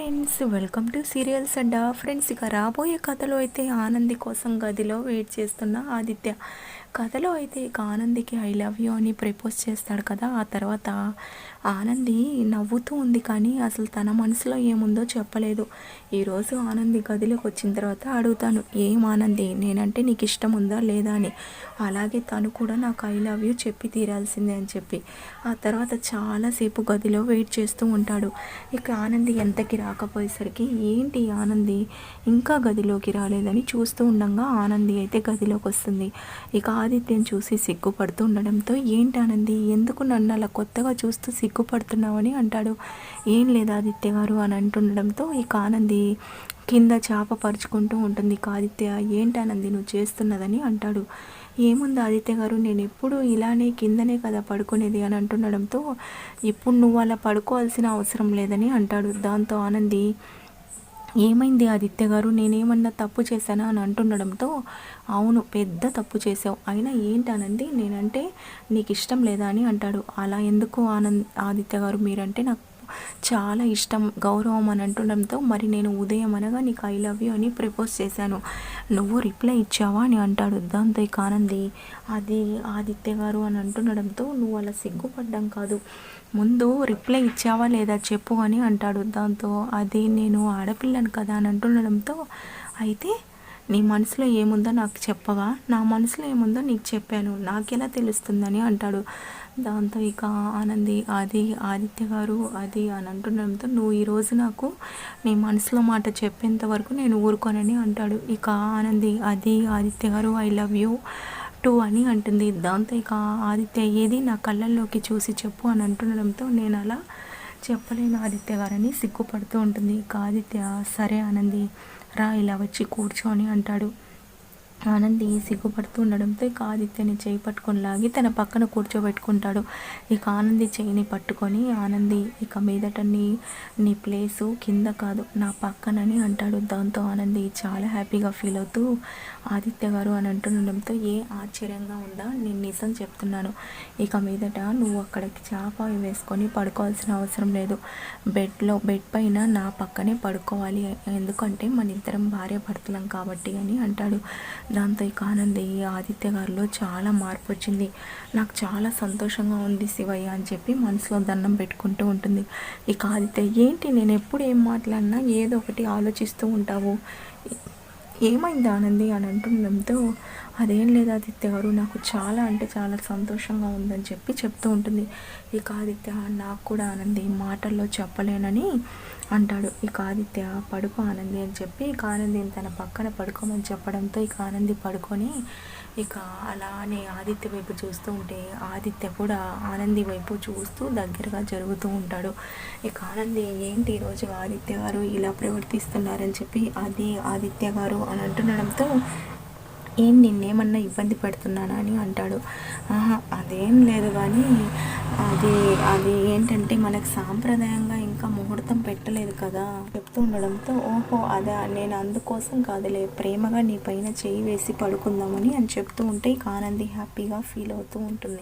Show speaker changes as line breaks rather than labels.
Friends welcome to serials Adda friends ఇక రాబోయే కథలో అయితే ఆనంది కోసం గదిలో వెయిట్ చేస్తున్న ఆదిత్య. కథలో అయితే ఇక ఆనందికి ఐ లవ్ యూ అని ప్రపోజ్ చేస్తాడు కదా ఆ తర్వాత ఆనంది నవ్వుతూ ఉంది కానీ అసలు తన మనసులో ఏముందో చెప్పలేదు. ఈరోజు ఆనంది గదిలోకి వచ్చిన తర్వాత అడుగుతాను ఏం ఆనంది నేనంటే నీకు ఇష్టం ఉందా లేదా అని? అలాగే తను కూడా నాకు ఐ లవ్ యూ చెప్పి తీరాల్సిందే అని చెప్పి. ఆ తర్వాత చాలాసేపు గదిలో వెయిట్ చేస్తూ ఉంటాడు. ఇక ఆనంది ఎంతకి రాకపోయేసరికి ఏంటి ఆనంది ఇంకా గదిలోకి రాలేదని? చూస్తూ ఉండగా ఆనంది అయితే గదిలోకి వస్తుంది. ఇక ఆదిత్యం చూసి సిగ్గుపడుతూ ఉండడంతో ఏంటి ఆనంది? ఎందుకు నన్ను అలా కొత్తగా చూస్తూ సిగ్గుపడుతున్నావని అంటాడు. ఏం లేదు ఆదిత్య గారు అని అంటుండడంతో ఇక ఆనంది కింద చేప పరుచుకుంటూ ఉంటుంది. ఇక ఆదిత్య ఏంటి ఆనంది? నువ్వు చేస్తున్నదని అంటాడు. ఏముంది ఆదిత్య గారు? నేను ఎప్పుడు ఇలానే కిందనే కదా పడుకునేది అని అంటుండడంతో ఇప్పుడు నువ్వు అలా పడుకోవాల్సిన అవసరం లేదని అంటాడు. దాంతో ఆనంది ఏమైంది ఆదిత్య గారు? నేనేమన్నా తప్పు చేశానా అని అంటుండడంతో అవును పెద్ద తప్పు చేసావు అయినా ఏంటనండి నేనంటే నీకు ఇష్టం లేదా అని అంటాడు. అలా ఎందుకు ఆనంద్ ఆదిత్య గారు? మీరంటే నాకు చాలా ఇష్టం గౌరవం అని అంటుండడంతో మరి నేను ఉదయం అనగా నీకు ఐ లవ్ యూ అని ప్రపోజ్ చేశాను. నువ్వు రిప్లై ఇచ్చావా? అని అంటాడు. దాంతో ఇక ఆనంది అది ఆదిత్య గారు అని అంటుండడంతో నువ్వు అలా సిగ్గుపడ్డం కాదు. ముందు రిప్లై ఇచ్చావా లేదా చెప్పు అని అంటాడు. దాంతో అది నేను ఆడపిల్లను కదా అని అంటుండడంతో అయితే నీ మనసులో ఏముందో నాకు చెప్పవా? నా మనసులో ఏముందో నీకు చెప్పాను. నాకెలా తెలుస్తుందని అంటాడు. దాంతో ఇక ఆనంది అది ఆదిత్య గారు అది అని అంటుండడంతో నువ్వు ఈరోజు నాకు నీ మనసులో మాట చెప్పేంత వరకు నేను ఊరుకోనని అంటాడు. ఇక ఆనంది అది ఆదిత్య గారు ఐ లవ్ యూ టూ అని అంటుంది. దాంతో ఇక ఆదిత్య ఏది నా కళ్ళల్లోకి చూసి చెప్పు అని అంటుండడంతో నేను అలా చెప్పలేను ఆదిత్య గారని సిగ్గుపడుతూ ఉంటుంది. ఇక ఆదిత్య సరే ఆనంది రా ఇలా వచ్చి కూర్చొని అంటాడు. ఆనంది సిగ్గుపడుతూ ఉండడంతో ఇక ఆదిత్యని చేయి పట్టుకొని లాగి తన పక్కన కూర్చోబెట్టుకుంటాడు. ఇక ఆనంది చేయిని పట్టుకొని ఆనంది ఇక మీదట నీ నీ ప్లేసు కింద కాదు నా పక్కనని అంటాడు. దాంతో ఆనంది చాలా హ్యాపీగా ఫీల్ అవుతూ ఆదిత్య గారు అని అంటుండడంతో ఏ ఆశ్చర్యంగా ఉందా? నేను నిజం చెప్తున్నాను. ఇక మీదట నువ్వు అక్కడికి చేప వేసుకొని పడుకోవాల్సిన అవసరం లేదు. బెడ్లో బెడ్ పైన నా పక్కనే పడుకోవాలి. ఎందుకంటే మన ఇద్దరం భార్య భర్తలం కాబట్టి అని అంటాడు. దాంతో ఇక ఆనంది ఆదిత్య గారిలో చాలా మార్పు వచ్చింది. నాకు చాలా సంతోషంగా ఉంది శివయ్య అని చెప్పి మనసులో దండం పెట్టుకుంటూ ఉంటుంది. ఇక ఆదిత్య ఏంటి నేను ఎప్పుడు ఏం మాట్లాడినా ఏదో ఒకటి ఆలోచిస్తూ ఉంటావు. ఏమైంది ఆనంది? అని అంటుండడంతో అదేం లేదు ఆదిత్య గారు నాకు చాలా అంటే చాలా సంతోషంగా ఉందని చెప్పి చెప్తూ ఉంటుంది. ఇక ఆదిత్య నాకు కూడా ఆనంది మాటల్లో చెప్పలేనని అంటాడు. ఇక ఆదిత్య పడుకో ఆనంది అని చెప్పి ఇక ఆనందిని తన పక్కన పడుకోమని చెప్పడంతో ఇక ఆనంది పడుకొని ఇక అలానే ఆదిత్య వైపు చూస్తూ ఉంటే ఆదిత్య కూడా ఆనంది వైపు చూస్తూ దగ్గరగా జరుగుతూ ఉంటాడు. ఇక ఆనంది ఏంటి ఈరోజు ఆదిత్య గారు ఇలా ప్రవర్తిస్తున్నారని చెప్పి అది ఆదిత్య గారు అని అంటుండడంతో ఏం నిన్నేమన్నా ఇబ్బంది పెడుతున్నానా అని అంటాడు. ఆహా అదేం లేదు కానీ అది అది ఏంటంటే మనకు సాంప్రదాయంగా ఇంకా ముహూర్తం పెట్టలేదు కదా చెప్తూ ఉండడంతో ఓహో అదే నేను అందుకోసం కాదులే ప్రేమగా నీ పైన చేయి వేసి పడుకుందామని అని చెప్తూ ఉంటే ఇక ఆనంది హ్యాపీగా ఫీల్ అవుతూ ఉంటుంది.